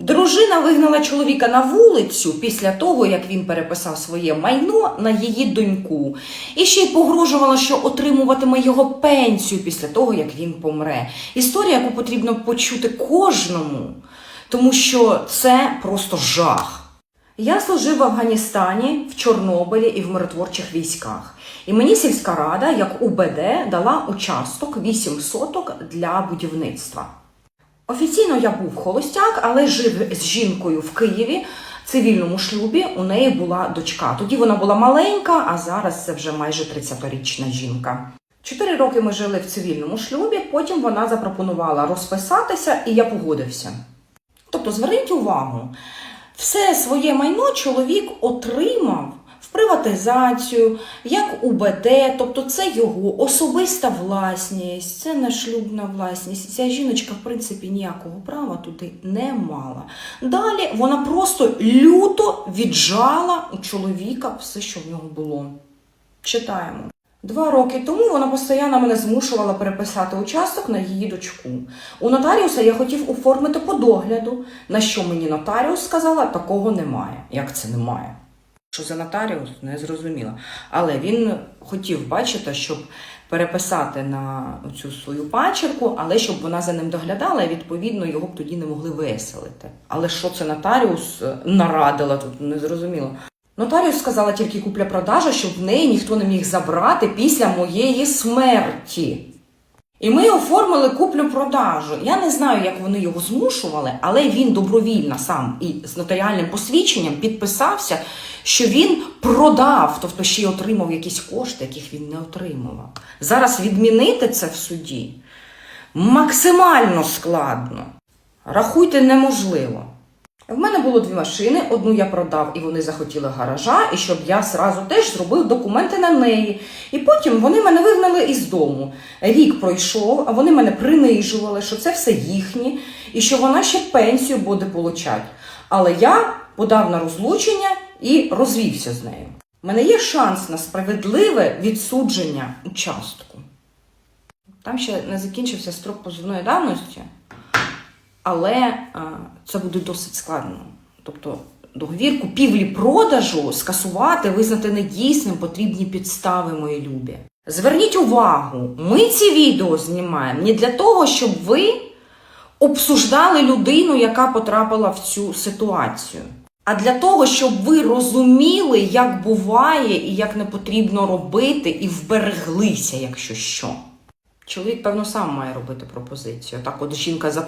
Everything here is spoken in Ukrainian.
Дружина вигнала чоловіка на вулицю після того, як він переписав своє майно на її доньку, і ще й погрожувала, що отримуватиме його пенсію після того, як він помре. Історія, яку потрібно почути кожному, тому що це просто жах. Я служив в Афганістані, в Чорнобилі і в миротворчих військах. І мені сільська рада, як УБД, дала участок 8 соток для будівництва. Офіційно я був холостяк, але жив з жінкою в Києві в цивільному шлюбі. У неї була дочка. Тоді вона була маленька, а зараз це вже майже 30-річна жінка. Чотири роки ми жили в цивільному шлюбі, потім вона запропонувала розписатися, і я погодився. Тобто, зверніть увагу, все своє майно чоловік отримав в приватизацію, як УБД, тобто це його особиста власність, це не шлюбна власність. Ця жіночка, в принципі, ніякого права туди не мала. Далі вона просто люто віджала у чоловіка все, що в нього було. Читаємо. Два роки тому вона постійно мене змушувала переписати участок на її дочку. У нотаріуса я хотів оформити по догляду, на що мені нотаріус сказала, такого немає. Як це немає? Що за нотаріус, не зрозуміла. Але він хотів бачити, щоб переписати на цю свою пачерку, але щоб вона за ним доглядала, і відповідно його б тоді не могли виселити. Але що це нотаріус е, нарадила тут, не зрозуміло. Нотаріус сказала тільки купля-продажа, щоб в неї ніхто не міг забрати після моєї смерті. І ми оформили куплю-продажу. Я не знаю, як вони його змушували, але він добровільно сам і з нотаріальним посвідченням підписався, що він продав, тобто ще й отримав якісь кошти, яких він не отримував. Зараз відмінити це в суді максимально складно. Рахуйте, неможливо. В мене було дві машини, одну я продав, і вони захотіли гаража, і щоб я сразу теж зробив документи на неї. І потім вони мене вигнали із дому. Рік пройшов, а вони мене принижували, що це все їхнє, і що вона ще пенсію буде получати. Але я подав на розлучення і розвівся з нею. У мене є шанс на справедливе відсудження участку. Там ще не закінчився строк позовної давності але це буде досить складно. Тобто договір купівлі-продажу скасувати, визнати недійсним потрібні підстави, мої любі. Зверніть увагу, ми ці відео знімаємо не для того, щоб ви обсуждали людину, яка потрапила в цю ситуацію. А для того, щоб ви розуміли, як буває і як не потрібно робити, і вбереглися, якщо що. Чоловік, певно, сам має робити пропозицію. Так, от жінка